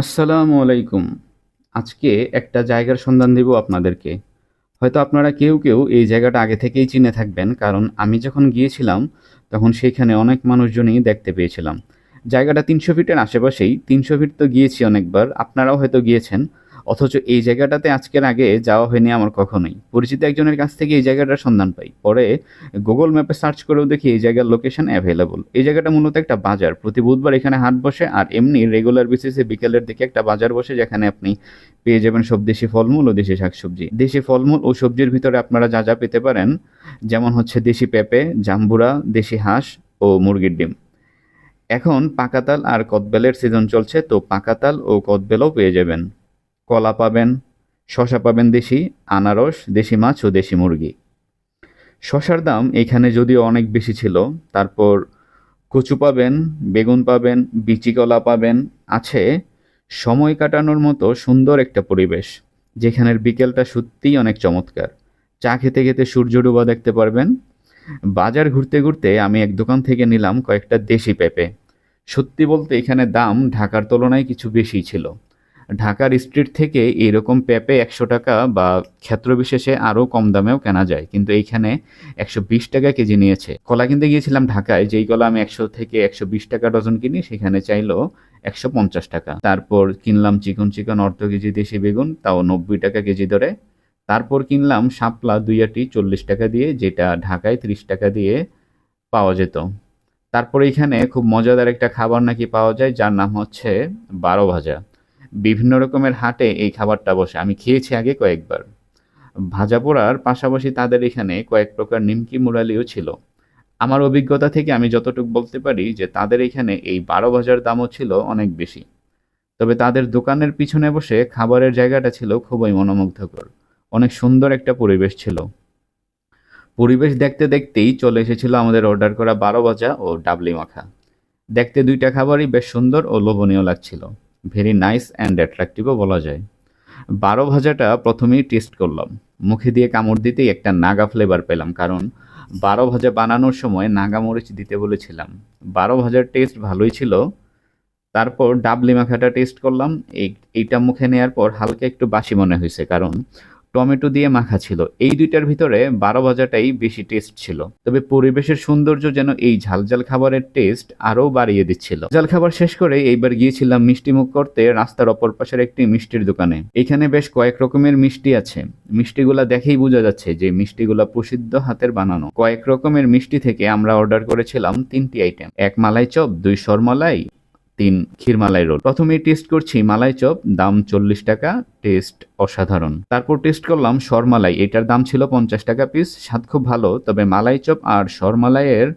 আসসালামু আলাইকুম। আজকে একটা জায়গার সন্ধান দিব আপনাদেরকে। হয়তো আপনারা কেউ কেউ এই জায়গাটা আগে থেকেই চিনে থাকবেন, কারণ আমি যখন গিয়েছিলাম, তখন সেইখানে অনেক মানুষজনই দেখতে পেয়েছিলাম। জায়গাটা তিনশো ফিটের আশেপাশেই, তিনশো ফিট তো গিয়েছি অনেকবার, আপনারাও হয়তো গিয়েছেন। অথচ এই জায়গাটাতে আজকের আগে যাওয়া হয়নি আমার কখনোই। পরিচিত একজনের কাছ থেকে এই জায়গাটার সন্ধান পাই। পরে গুগল ম্যাপে সার্চ করেও দেখি এই জায়গার লোকেশন অ্যাভেলেবল এই জায়গাটা মূলত একটা বাজার। প্রতি বুধবার এখানে হাট বসে আর এমনি রেগুলার বেসিসে বিকেলের দিকে একটা বাজার বসে যেখানে আপনি পেয়ে যাবেন সব দেশি ফলমূল ও দেশি শাকসবজি। দেশি ফলমূল ও সবজির ভিতরে আপনারা যা যা পেতে পারেন, যেমন হচ্ছে দেশি পেঁপে, জাম্বুরা, দেশি হাঁস ও মুরগির ডিম। এখন পাকাতাল আর কদবেলের সিজন চলছে, তো পাকাতাল ও কদবেলও পেয়ে যাবেন। কলা পাবেন শশা পাবেন দেশি, আনারস, দেশি মাছ ও দেশি মুরগি। শশার দাম এখানে যদিও অনেক বেশি ছিল, তারপর কচু পাবেন, বেগুন পাবেন, বিচি কলা পাবেন, আছে সময় কাটানোর মতো সুন্দর একটা পরিবেশ, যেখানের বিকেলটা সত্যিই অনেক চমৎকার। চা খেতে খেতে সূর্য ডুবা দেখতে পারবেন। বাজার ঘুরতে ঘুরতে আমি এক দোকান থেকে নিলাম কয়েকটা দেশি পেঁপে। সত্যি বলতে এখানে দাম ঢাকার তুলনায় কিছু বেশি ছিল। ঢাকার স্ট্রিট থেকে এরকম পেঁপে একশো টাকা বা ক্ষেত্রবিশেষে আরও কম দামেও কেনা যায়। কিন্তু এইখানে একশো বিশ টাকা কেজি নিয়েছে। কলা কিনতে গিয়েছিলাম ঢাকায়, যেই কলা আমি একশো থেকে একশো বিশ টাকা ডজন কিনি, সেখানে চাইলো একশো পঞ্চাশ টাকা। তারপর কিনলাম চিকন চিকন অর্ধ কেজি দেশি বেগুন, তাও নব্বই টাকা কেজি ধরে তারপর কিনলাম শাপলা দুই আটি চল্লিশ টাকা দিয়ে, যেটা ঢাকায় ত্রিশ টাকা দিয়ে পাওয়া যেত। তারপর এখানে খুব মজাদার একটা খাবার নাকি পাওয়া যায়, যার নাম হচ্ছে বারো ভাজা। বিভিন্ন রকমের হাটে এই খাবারটা বসে। আমি খেয়েছি আগে কয়েকবার। ভাজা পোড়ার পাশাপাশি তাদের এখানে কয়েক প্রকার নিমকি মুরালিও ছিল। আমার অভিজ্ঞতা থেকে আমি যতটুকু বলতে পারি যে তাদের এখানে এই বারো ভাজার দামও ছিল অনেক বেশি। তবে তাদের দোকানের পিছনে বসে খাবারের জায়গাটা ছিল খুবই মনোমুগ্ধকর। অনেক সুন্দর একটা পরিবেশ ছিল। পরিবেশ দেখতে দেখতেই চলে এসেছিল আমাদের অর্ডার করা বারো ভাজা ও ডাবলি মাখা। দেখতে দুইটা খাবারই বেশ সুন্দর ও লোভনীয় লাগছিল। ভেরি নাইস অ্যান্ড অ্যাট্রাকটিভও বলা যায়। বারো ভাজাটা প্রথমেই টেস্ট করলাম। মুখে দিয়ে কামড় দিতেই একটা নাগা ফ্লেভার পেলাম, কারণ বারো ভাজা বানানোর সময় নাগা মরিচ দিতে বলেছিলাম। বারো ভাজার টেস্ট ভালোই ছিল। তারপর ডাবলি মাখাটা টেস্ট করলাম। এই, এইটা মুখে নেওয়ার পর হালকা একটু বাসি মনে হয়েছে, কারণ টমেটো দিয়ে মাখা ছিল। এই দুইটার ভিতরে বারো ভাজাটাই বেশি টেস্ট ছিল। তবে পরিবেশের সৌন্দর্য যেন এই ঝালঝাল খাবারের টেস্ট আরও বাড়িয়ে দিচ্ছিল। ঝাল খাবার শেষ করে এইবার গিয়েছিলাম মিষ্টি মুখ করতে রাস্তার অপর পাশের একটি মিষ্টির দোকানে। এখানে বেশ কয়েক রকমের মিষ্টি আছে। মিষ্টিগুলা দেখেই বোঝা যাচ্ছে যে মিষ্টিগুলা প্রসিদ্ধ হাতের বানানো। কয়েক রকমের মিষ্টি থেকে আমরা অর্ডার করেছিলাম তিনটি আইটেম এক মালাই চপ, দুই সরমালাই তিন ক্ষীরমালাই রোল। প্রথমেই টেস্ট করছি মালাই চপ, দাম চল্লিশ টাকা টেস্ট অসাধারণ। তারপর টেস্ট করলাম সরমালাই, এটার দাম ছিল পঞ্চাশ টাকা পিস স্বাদ খুব ভালো, তবে মালাই চপ আর সরমালাইয়ের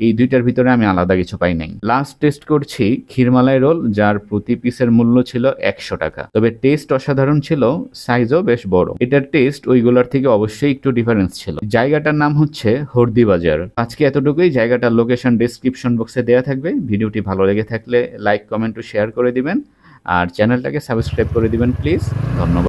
এই দুইটার ভিতরে আমি আলাদা কিছু পাই নাই। লাস্ট টেস্ট করছি ক্ষীরমালাই রোল, যার প্রতি পিসের মূল্য ছিল একশো টাকা। তবে টেস্ট অসাধারণ ছিল সাইজও বেশ বড়। এটার টেস্ট ওইগুলোর থেকে অবশ্যই একটু ডিফারেন্স ছিল। জায়গাটার নাম হচ্ছে হরদি বাজার আজকে এতটুকুই। জায়গাটার লোকেশন ডিসক্রিপশন বক্সে দেওয়া থাকবে। ভিডিওটি ভালো লেগে থাকলে লাইক কমেন্ট ও শেয়ার করে দিবেন। আর চ্যানেলটাকে সাবস্ক্রাইব করে দিবেন প্লিজ ধন্যবাদ।